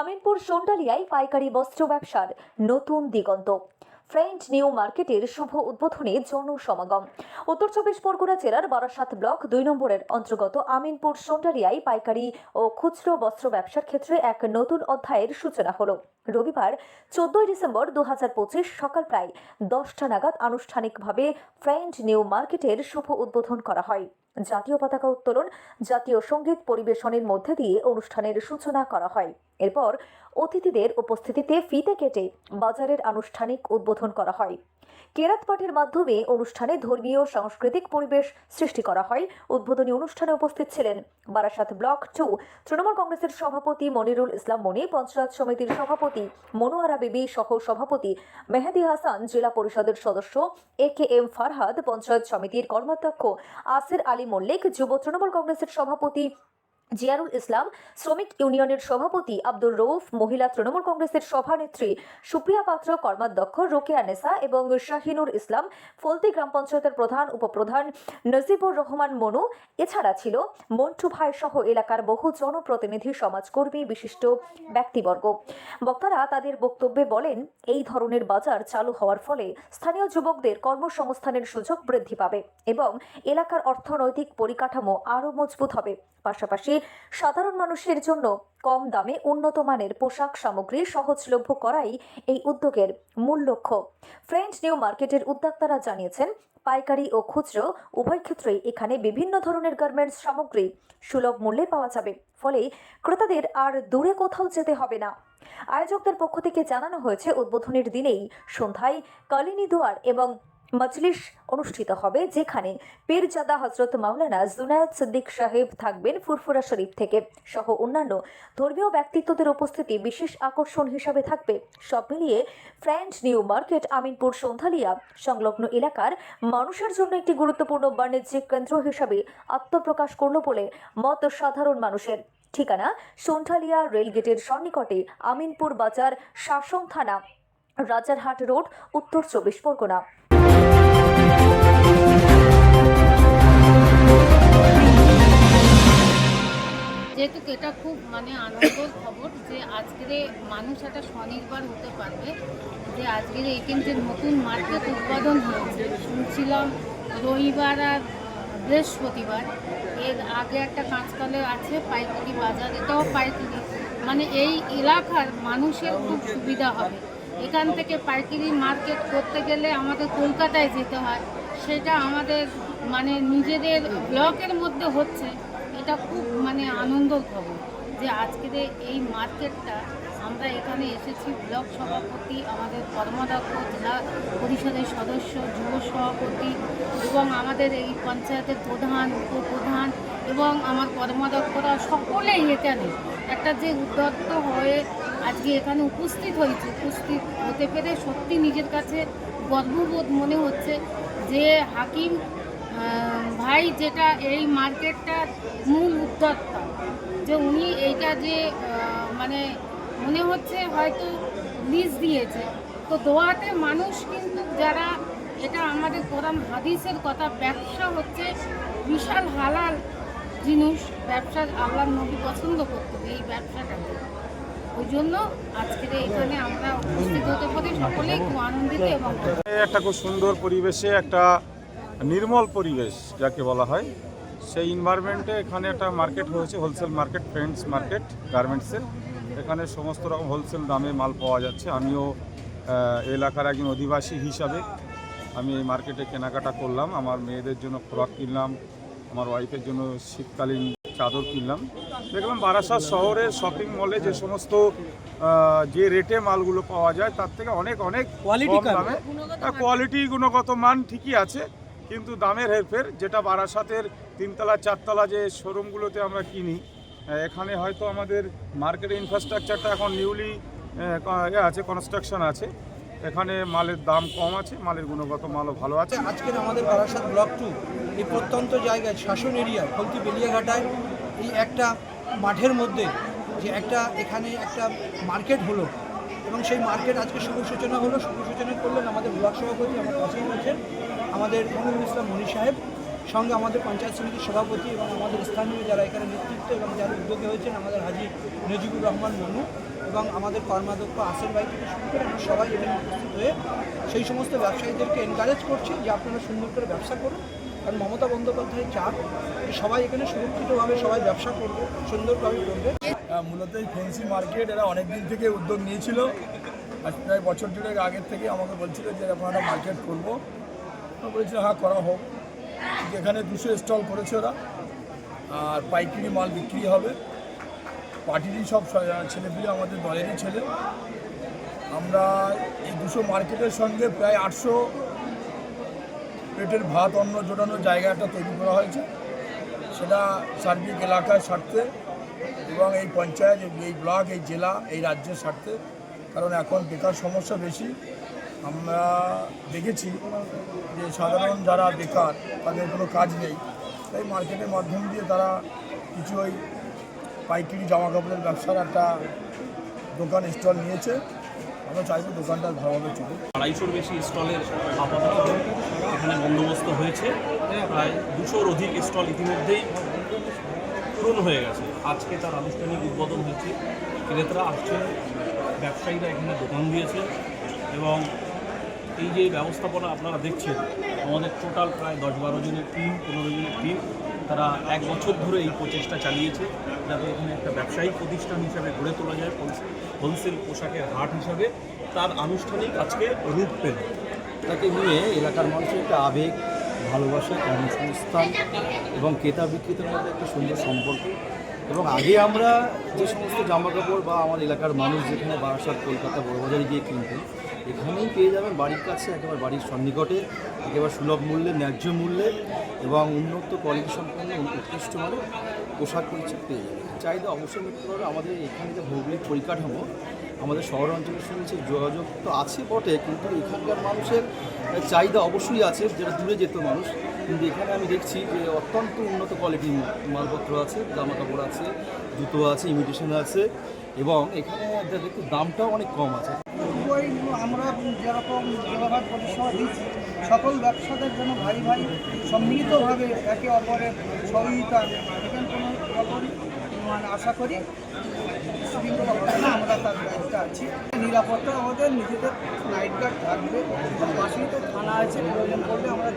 আমিনপুর সোনডালিয়ায় পাইকারি বস্ত্র ব্যবসার নতুন দিগন্ত। ফ্রেন্ড নিউ মার্কেটের শুভ উদ্বোধনে জনসমাগম উত্তর চব্বিশ পরগনা জেলার বারাসাত ব্লক দুই নম্বরের অন্তর্গত আমিনপুর সোনডালিয়ায় পাইকারি ও খুচরো বস্ত্র ব্যবসার ক্ষেত্রে এক নতুন অধ্যায়ের সূচনা হলো। রবিবার চোদ্দই ডিসেম্বর দু হাজার পঁচিশ সকাল প্রায় দশটা নাগাদ আনুষ্ঠানিকভাবে ফ্রেন্ড নিউ মার্কেটের শুভ উদ্বোধন করা হয়। জাতীয় পতাকা উত্তোলন, জাতীয় সংগীত পরিবেশনের মধ্যে দিয়ে অনুষ্ঠানের সূচনা করা হয়। এরপর অতিথিদের উপস্থিতিতে ফিতে কেটে বাজারের আনুষ্ঠানিক উদ্বোধন করা হয়। কেরাত পাঠের মাধ্যমে অনুষ্ঠানে ধর্মীয় সাংস্কৃতিক পরিবেশ সৃষ্টি করা হয়। উদ্বোধনী অনুষ্ঠানে উপস্থিত ছিলেন বারাসাত ব্লক টু তৃণমূল কংগ্রেসের সভাপতি মনিরুল ইসলাম মনি, পঞ্চায়েত সমিতির সভাপতি মনোয়ারা বিবি সহ সভাপতি মেহেদি হাসান, জেলা পরিষদের সদস্য A K M Farhad, panchayat সমিতির কর্মাধ্যক্ষ আসির আলী মল্লিক, যুব তৃণমূল কংগ্রেসের সভাপতি জিয়ারুল ইসলাম, শ্রমিক ইউনিয়নের সভাপতি আব্দুর রৌফ মহিলা তৃণমূল কংগ্রেসের সভানেত্রী সুপ্রিয়া পাত্র, কর্মাধ্যক্ষ রোকেয়া নেসা এবং শাহিনুর ইসলাম, ফলতি গ্রাম পঞ্চায়েতের প্রধান উপপ্রধান নজিবুর রহমান মনু। এছাড়া ছিল মন্টু ভাই সহ এলাকার বহু জনপ্রতিনিধি, সমাজকর্মী, বিশিষ্ট ব্যক্তিবর্গ। বক্তারা তাদের বক্তব্যে বলেন, এই ধরনের বাজার চালু হওয়ার ফলে স্থানীয় যুবকদের কর্মসংস্থানের সুযোগ বৃদ্ধি পাবে এবং এলাকার অর্থনৈতিক পরিকাঠামো আরও মজবুত হবে। পাশাপাশি সাধারণ মানুষের জন্য কম দামে উন্নত মানের পোশাক সামগ্রী সহজলভ্য করাই এই উদ্যোগের মূল লক্ষ্য। ফ্রেঞ্চ নিউ মার্কেটের উদ্যোক্তারা জানিয়েছেন, পাইকারি ও খুচরো উভয় ক্ষেত্রেই এখানে বিভিন্ন ধরনের গার্মেন্টস সামগ্রী সুলভ মূল্যে পাওয়া যাবে। ফলে ক্রেতাদের আর দূরে কোথাও যেতে হবে না। আয়োজকদের পক্ষ থেকে জানানো হয়েছে, উদ্বোধনের দিনেই সন্ধ্যায় কালিনী দুয়ার এবং মজলিস অনুষ্ঠিত হবে, যেখানে পীরজাদা হজরত মাওলানা জুনায়দ সিদ্দিক সাহেব থাকবেন ফুরফুরা শরীফ থেকে সহ অন্যান্য ধর্মীয় ব্যক্তিত্বদের উপস্থিতি বিশেষ আকর্ষণ হিসাবে থাকবে। সব মিলিয়ে friend new market, Aminpur Sandhyalia সংলগ্ন এলাকার মানুষের জন্য একটি গুরুত্বপূর্ণ বাণিজ্যিক কেন্দ্র হিসাবে আত্মপ্রকাশ করল বলে মত সাধারণ মানুষের। ঠিকানা সন্ঠালিয়া রেলগেটের সন্নিকটে আমিনপুর বাজার শাসন থানা, রাজারহাট রোড, উত্তর চব্বিশ পরগনা। যেহেতু এটা খুব মানে আনন্দের খবর যে আজকের মানুষ একটা স্বনির্ভর হতে পারবে, যে আজকের এখানে যে নতুন মার্কেট উৎপাদন হয়েছে, শুনছিলাম রবিবার আর বৃহস্পতিবার, এর আগে একটা কাঁচকালে আছে পাইকারি বাজার, এটাও পাইকারি। মানে এই এলাকার মানুষের খুব সুবিধা হবে। এখান থেকে পাইকারি মার্কেট করতে গেলে আমাদের কলকাতায় যেতে হয়। সেটা আমাদের মানে নিজেদের ব্লকের মধ্যে হচ্ছে। এটা খুব মানে আনন্দর খবর যে আজকের এই মার্কেটটা আমরা এখানে এসেছি। ব্লক সভাপতি, আমাদের কর্মদক্ষ, জেলা পরিষদের সদস্য, যুব সভাপতি এবং আমাদের এই পঞ্চায়েতের প্রধান, উপপ্রধান এবং আমার কর্মদক্ষরা সকলেই এখানে। একটা যে উদ্যত্ত হয়ে আজকে এখানে উপস্থিত হয়েছে, উপস্থিত হতে পেরে সত্যি নিজের কাছে গর্ববোধ মনে হচ্ছে যে হাকিম ভাই যেটা এই মার্কেটটার মূল উদ্যোক্তা, যে উনি এইটা যে মানে মনে হচ্ছে হয়তো লিজ দিয়েছে। তো দোয়াতে মানুষ কিন্তু যারা এটা আমাদের কোরআন হাদিসের কথা, ব্যবসা হচ্ছে বিশাল হালাল জিনিস, ব্যবসা আল্লাহ নবী পছন্দ করতেন এই ব্যবসাটাকে। ওই জন্য আজকের এখানে আমরা খুব আনন্দিত এবং একটা খুব সুন্দর পরিবেশে একটা নির্মল পরিবেশ, যাকে বলা হয়। সেই এনভায়রনমেন্টে এখানে একটা মার্কেট হয়েছে হোলসেল মার্কেট ফ্রেন্ডস মার্কেট গার্মেন্টসের এখানে সমস্ত রকম হোলসেল দামে মাল পাওয়া যাচ্ছে। আমিও এলাকার একজন অধিবাসী হিসাবে আমি এই মার্কেটে কেনাকাটা করলাম। আমার মেয়েদের জন্য ফ্রক কিনলাম, আমার ওয়াইফের জন্য শীতকালীন চাদর কিনলাম। দেখলাম বারাসাত শহরের শপিং মলে যে সমস্ত যে রেটে মালগুলো পাওয়া যায় তার থেকে অনেক অনেক কম দামে। কোয়ালিটি গুণগত মান ঠিকই আছে কিন্তু দামের হেরফের যেটা বারাসাতের তিনতলা চারতলা যে শোরুমগুলোতে আমরা কিনি এখানে হয়তো আমাদের মার্কেট ইনফ্রাস্ট্রাকচারটা এখন নিউলি আছে কনস্ট্রাকশন আছে। এখানে মালের দাম কম আছে মালের গুণগত মালও ভালো আছে। আজকের আমাদের বারাসাত ব্লক টু এই প্রত্যন্ত জায়গায় শাসন এরিয়ায় ফলতি বেলিয়াঘাটায় এই একটা মাঠের মধ্যে যে একটা এখানে একটা মার্কেট হলো এবং সেই মার্কেট আজকে শুভ সূচনা হলো। শুভ সূচনা করলেন আমাদের ব্লক সভাপতি আমার পাশেই রয়েছেন আমাদের মনিরুল ইসলাম মনি সাহেব, সঙ্গে আমাদের পঞ্চায়েত সমিতির সভাপতি এবং আমাদের স্থানীয় যারা এখানে নেতৃত্ব এবং যারা উদ্যোগী হয়েছেন আমাদের হাজি নজিবুর রহমান মনু এবং আমাদের কর্মাধ্যক্ষ আসের ভাই থেকে শুরু করে আমরা সবাই এখানে উপস্থিত হয়ে সেই সমস্ত ব্যবসায়ীদেরকে এনকারেজ করছি যে আপনারা সুন্দর করে ব্যবসা করুন। কারণ মমতা বন্দ্যোপাধ্যায় যে সবাই এখানে সুরক্ষিতভাবে সবাই ব্যবসা করবে, সুন্দরভাবে করবে। মূলত এই ফেন্সি মার্কেট, এরা অনেক দিন থেকে উদ্যোগ নিয়েছিল। আজ প্রায় বছর জুড়ে আগের থেকে আমাকে বলছিল যে এরকম একটা মার্কেট করব। আমি বলেছিলাম হ্যাঁ করা হোক। এখানে দুশো স্টল করেছে ওরা। আর পাইকারি মাল বিক্রি হবে। পার্টিরই সব ছেলেপিলে, আমাদের দলেরই ছেলে। আমরা এই দুশো মার্কেটের সঙ্গে প্রায় আটশো পেটের ভাত অন্ন জোটানোর জায়গা একটা তৈরি করা হয়েছে। সেটা সার্বিক এলাকার স্বার্থে এবং এই পঞ্চায়েত, এই ব্লক, এই জেলা, এই রাজ্যের স্বার্থে। কারণ এখন বেকার সমস্যা বেশি। আমরা দেখেছি যে সাধারণ যারা বেকার, তাদের কোনো কাজ নেই। তাই মার্কেটের মাধ্যম দিয়ে তারা কিছু ওই পাইকারি জামা কাপড়ের ব্যবসার একটা দোকান, স্টল নিয়েছে। আমরা চাইব দোকানটা ভালোভাবে চলুক। আড়াইশোর বেশি স্টলের আপাতত এখানে বন্দোবস্ত হয়েছে। প্রায় দুশোর অধিক স্টল ইতিমধ্যেই পূরণ হয়ে গেছে। আজকে তার আনুষ্ঠানিক উদ্বোধন হয়েছে। ক্রেতারা আসছে ব্যবসায়ীরা এখানে দোকান দিয়েছে এবং এই যে ব্যবস্থাপনা আপনারা দেখছেন, আমাদের টোটাল প্রায় দশ বারো জনের টিম পনেরো জনের টিম তারা এক বছর ধরে এই প্রচেষ্টা চালিয়েছে যাতে এখানে একটা ব্যবসায়িক প্রতিষ্ঠান হিসাবে গড়ে তোলা যায় হোলসেল পোশাকের হাট হিসাবে। তার আনুষ্ঠানিক আজকে রূপ পেল। তাকে নিয়ে এলাকার মানুষের একটা আবেগ, ভালোবাসা, কর্মসংস্থান এবং ক্রেতা বিক্রেতার মধ্যে একটা সুন্দর সম্পর্ক। এবং আগে আমরা যে সমস্ত জামা কাপড় বা আমার এলাকার মানুষ যেখানে বারাসাত, কলকাতা, বড়বাজারে গিয়ে কিনতেন এখানেই পেয়ে যাবেন বাড়ির কাছে, একেবারে বাড়ির সন্নিকটে, একেবারে সুলভ মূল্যে, ন্যায্য মূল্যে এবং উন্নত কোয়ালিটি সম্পন্ন উৎকৃষ্ট মানে পোশাক পরিচ্ছদ পেয়ে যাবেন। চাহিদা অবশ্যই মেটাতে পারবে আমাদের এখানে যে ভৌগোলিক পরিকাঠামো, আমাদের শহর অঞ্চলের সঙ্গে যোগাযোগ তো আছে বটে, কিন্তু এখানকার মানুষের চাহিদা অবশ্যই আছে, যেটা দূরে যেত মানুষ। কিন্তু এখানে আমি দেখছি যে অত্যন্ত উন্নত কোয়ালিটির মালপত্র আছে জামা কাপড় আছে, জুতো আছে ইমিটেশন আছে এবং এখানে দেখতে দামটাও অনেক কম আছে। ওই আমরা যেরকম জেলাভাট পরিষেবা দিচ্ছি, সকল ব্যবসাদের জন্য ভাই ভাই সম্মিলিতভাবে একে অপরের সহযোগিতা এখানে কোনো রকম মানে আশা করি আমরা তার দায়িত্বে আছি। নিরাপত্তা আমাদের, নিজেদের নাইট গার্ড থাকবে। পাশেই তো থানা আছে, প্রয়োজন করলে আমরা